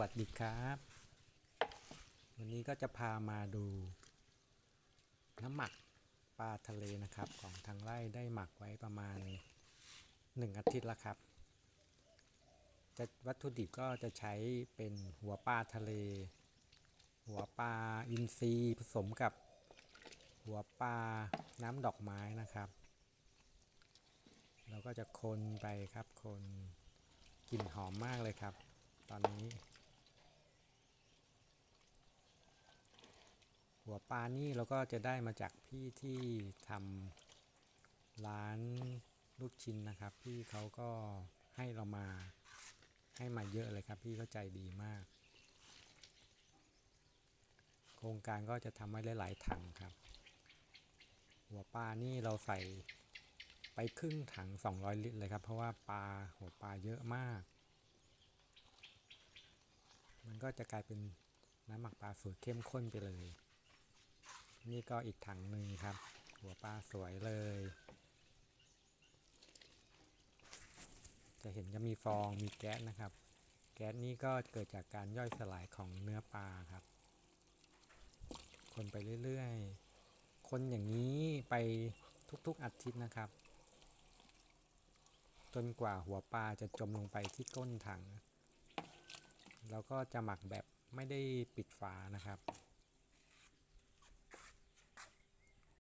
วัสดีครับ วันนี้ก็จะพามาดู น้ำหมักปลาทะเลนะครับ ของทางไร่ได้หมักไว้ประมาณ 1 อาทิตย์แล้วครับ จะวัตถุดิบก็จะใช้เป็นหัวปลาทะเล หัวปลาอินทรีผสมกับ หัวปลาน้ำดอกไม้นะครับ เราก็จะคนไปครับคนกลิ่นหอมมากเลยครับ ตอนนี้ หัวปลานี่เราก็จะได้มาจากพี่ที่ทำร้านลูกชิ้นนะครับ พี่เขาก็ให้เรามาให้มาเยอะเลยครับ พี่เขาใจดีมาก โครงการก็จะทำไว้หลายๆถังครับ หัวปลานี่เราใส่ไปครึ่งถัง 200 ลิตรเลยครับ เพราะว่าปลาหัวปลาเยอะมาก มันก็จะกลายเป็นน้ำหมักปลาสูตรเข้มข้นไปเลย นี่ก็อีกถังหนึ่งครับ หัวปลาสวยเลย จะเห็นจะมีฟองมีแก๊สนะครับ แก๊สนี้ก็เกิดจากการย่อยสลายของเนื้อปลาครับ คนไปเรื่อยๆ คนอย่างนี้ไปทุกๆอาทิตย์นะครับ จนกว่าหัวปลาจะจมลงไปที่ก้นถัง แล้วก็จะหมักแบบไม่ได้ปิดฝานะครับ